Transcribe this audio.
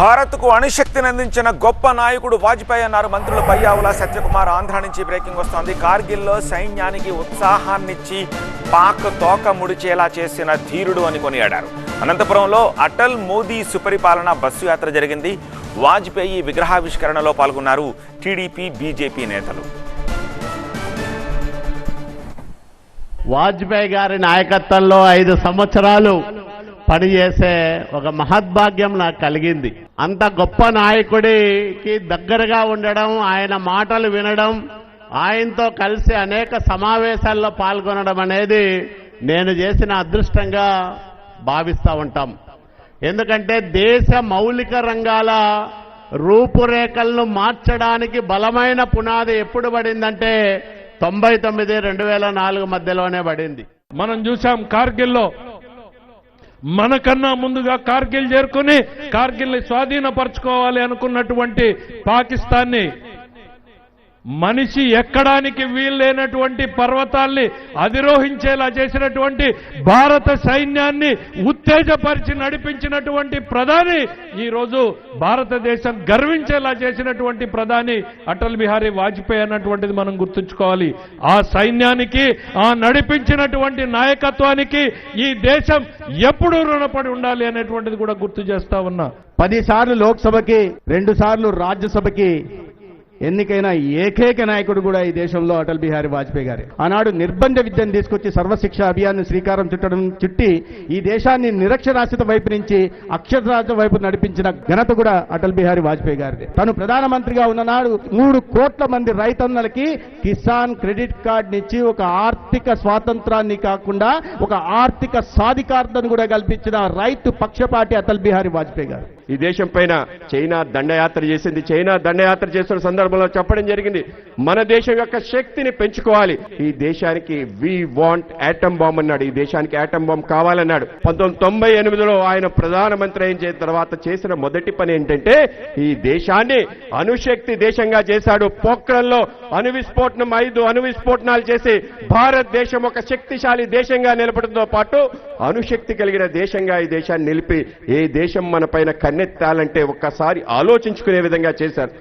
భారత్కు అణుశక్తిని అందించిన గొప్ప నాయకుడు వాజ్పేయి అన్నారు. మంత్రులు పయ్యావుల సత్యకుమార్ ఆంధ్ర నుంచి బ్రేకింగ్ వస్తోంది. కార్గిల్లో సైన్యానికి ఉత్సాహాన్నిచ్చి పాక్ తోక ముడిచేలా చేసిన ధీరుడు అని కొనియాడారు. అనంతపురంలో అటల్ మోదీ సుపరిపాలన బస్సు యాత్ర జరిగింది. వాజ్పేయి విగ్రహావిష్కరణలో పాల్గొన్నారు టీడీపీ బీజేపీ నేతలు. వాజ్పేయి గారి నాయకత్వంలో ఐదు సంవత్సరాలు పనిచేసే ఒక మహద్భాగ్యం నాకు కలిగింది. అంత గొప్ప నాయకుడికి దగ్గరగా ఉండడం ఆయన మాటలు వినడం ఆయనతో కలిసి అనేక సమావేశాల్లో పాల్గొనడం అనేది నేను చేసిన అదృష్టంగా భావిస్తూ ఉంటాం. ఎందుకంటే దేశ మౌలిక రంగాల రూపురేఖలను మార్చడానికి బలమైన పునాది ఎప్పుడు పడిందంటే తొంభై తొమ్మిది రెండు వేల నాలుగు మధ్యలోనే పడింది. మనం చూసాం కార్గిల్లో మనకన్నా ముందుగా కార్గిల్ చేరుకుని కార్గిల్ని స్వాధీనపరచుకోవాలి అనుకున్నటువంటి పాకిస్తాన్ని మనిషి ఎక్కడానికి వీల్లేనటువంటి పర్వతాల్ని అధిరోహించేలా చేసినటువంటి భారత సైన్యాన్ని ఉత్తేజపరిచి నడిపించినటువంటి ప్రధాని ఈ రోజు భారతదేశం గర్వించేలా చేసినటువంటి ప్రధాని అటల్ బిహారీ వాజ్పేయి అన్నటువంటిది మనం గుర్తుంచుకోవాలి. ఆ సైన్యానికి ఆ నడిపించినటువంటి నాయకత్వానికి ఈ దేశం ఎప్పుడూ రుణపడి ఉండాలి అనేటువంటిది కూడా గుర్తు చేస్తా ఉన్నా. పది సార్లు లోక్సభకి రెండు సార్లు రాజ్యసభకి ఎన్నికైన ఏకైక నాయకుడు కూడా ఈ దేశంలో అటల్ బిహారీ వాజ్పేయి గారి. ఆనాడు నిర్బంధ విద్యను తీసుకొచ్చి సర్వశిక్ష అభియాన్ని శ్రీకారం చుట్టడం చుట్టి ఈ దేశాన్ని నిరక్షరాస్యత వైపు నుంచి అక్షరాస్యత వైపు నడిపించిన ఘనత కూడా అటల్ బిహారీ వాజ్పేయి గారిది. తను ప్రధానమంత్రిగా ఉన్ననాడు మూడు కోట్ల మంది రైతన్నలకి కిసాన్ క్రెడిట్ కార్డ్ నుంచి ఒక ఆర్థిక స్వాతంత్రాన్ని కాకుండా ఒక ఆర్థిక సాధికారతను కూడా కల్పించిన రైతు పక్షపాటి అటల్ బిహారీ వాజ్పేయి గారు. ఈ దేశం పైన చైనా దండయాత్ర చేసింది. చైనా దండయాత్ర చేస్తున్న సందర్భంలో చెప్పడం జరిగింది. మన దేశం యొక్క శక్తిని పెంచుకోవాలి. ఈ దేశానికి వి వాంట్ యాటమ్ బాంబ్ అన్నాడు. ఈ దేశానికి యాటమ్ బాంబ్ కావాలన్నాడు. పంతొమ్మిది తొంభై ఎనిమిదిలో ఆయన ప్రధానమంత్రి అయిన తర్వాత చేసిన మొదటి పని ఏంటంటే ఈ దేశాన్ని అణుశక్తి దేశంగా చేశాడు. పోక్రంలో అణు విస్ఫోటనం ఐదు అణు విస్ఫోటనాలు చేసి భారతదేశం ఒక శక్తిశాలి దేశంగా నిలబడంతో పాటు అణుశక్తి కలిగిన దేశంగా ఈ దేశాన్ని నిలిపి ఏ దేశం మన పైన కన్నెత్తాలంటే ఒక్కసారి ఆలోచించుకునే విధంగా చేశారు.